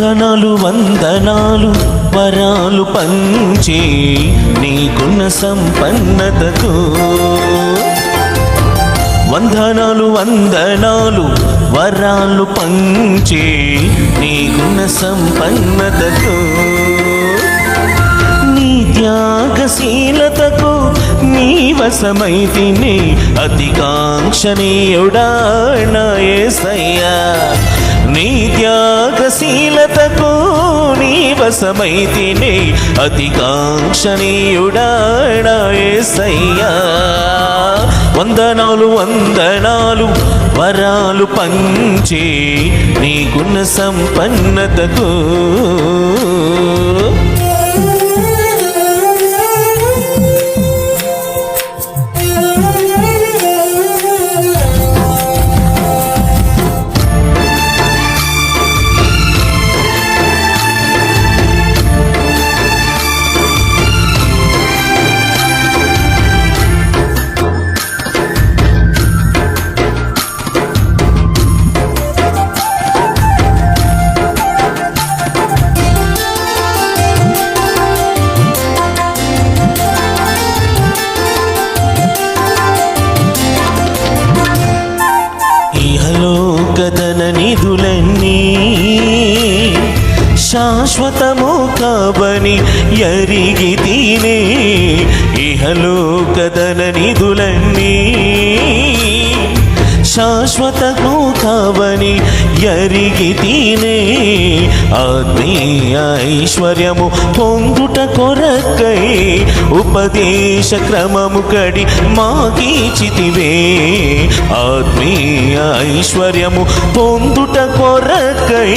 వందనాలు వందనాలు వరాలు పంచే నీ గుణ సంపన్నతకు. వందనాలు వందనాలు వరాలు పంచే నీ గుణ సంపన్నతకు. నీ త్యాగశీలతకు నీ వశమైతిని అతికాంక్షణీయుడా నా యేసయ్యా నీ త్యాగశీలత నీ వశమైతిని అతికాంక్షణీయుడా వందనాలు వందనాలు వరాలు పంచి నీకున్న సంపన్నతకు శాశ్వతము కావని ఎరిగి తినే ఇహలోకదన నిధులన్నీ శాశ్వతము కావని ఎరిగి తినే ఆత్మీయ ఐశ్వర్యము పొందుట కొరకై ఉపదేశ క్రమము కడి మాకీచితివే ఆత్మీయ ఐశ్వర్యము పొందుట కొరకై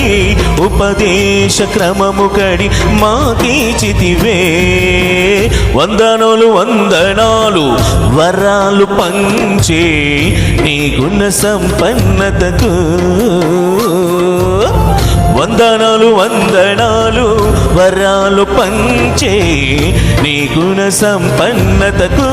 ఉపదేశ క్రమము కడి మాకీచితివే వందనాలు వందనాలు వరాలు పంచే నీకున్న సంపన్నతకు. వందనాలు వందనాలు వరాలు పంచే నీకుణ సంపన్నతకు.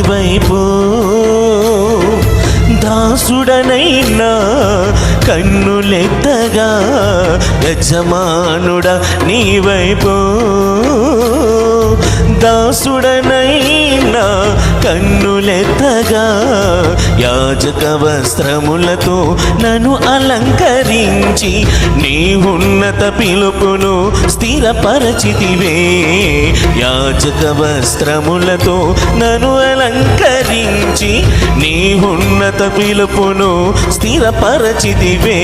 వైపు దాసుడనైనా కన్నులెత్తగా యజమానుడ నీ వైపు దాసుడనైనా కన్నులెత్తగా యాజక వస్త్రములతో నన్ను అలంకరించి నీ ఉన్నత పిలుపును స్థిరపరచితివే. యాజక వస్త్రములతో నన్ను అలంకరించి నీ ఉన్నత పిలుపును స్థిరపరచితివే.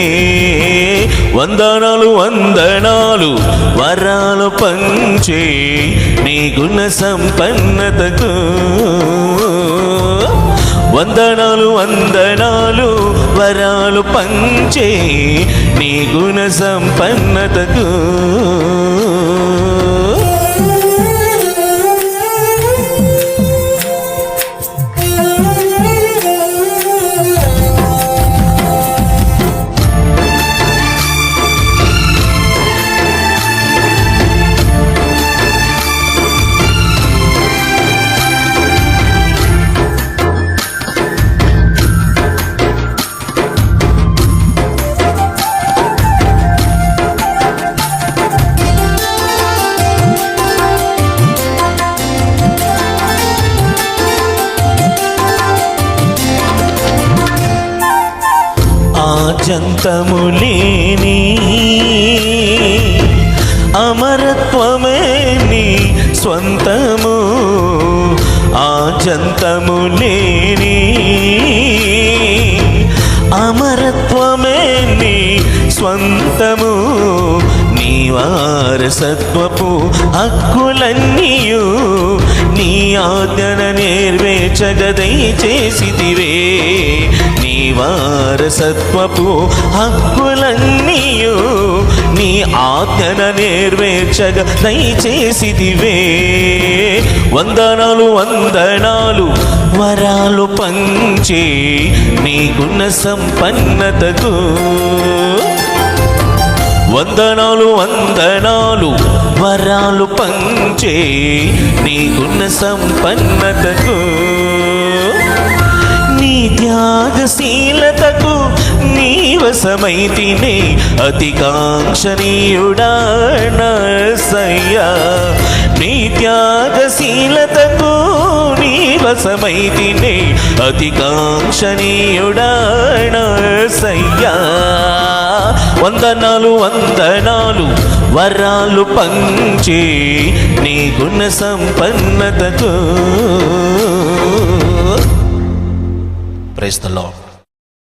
వందనాలు వందనాలు వరాలు పంచే నీ గుణ సంపన్నతకు. వందనాలు వందనాలు వరాలు పంచే నీ గుణ సంపన్నతకు. ఆజంతము లేని అమరత్వమే నీ స్వంతము. ఆజంతము లేని అమరత్వమే నీ స్వంతము. నీ వారసత్వపు హక్కులన్నీయు నీ ఆజ్ఞన నేర్వేచగదై చేసిదివే వారసత్వపు హక్కులన్నీయు నీ ఆజ్ఞన నేర్వేర్చగ దయచేసిదివే వందనాలు వందనాలు వరాలు పంచే నీకున్న సంపన్నతకు. వందనాలు వందనాలు వరాలు పంచే నీకున్న సంపన్నతకు. త్యాగశీలతకు నీ వశమైతినే అతి కాంక్షణీయుడా నీ త్యాగశీలతకు నీ వశమైతినే అతి కాంక్షణీయుడా వందనాలు వందనాలు వరాలు పంచే నీ గుణ సంపన్నతకు Praise the Lord.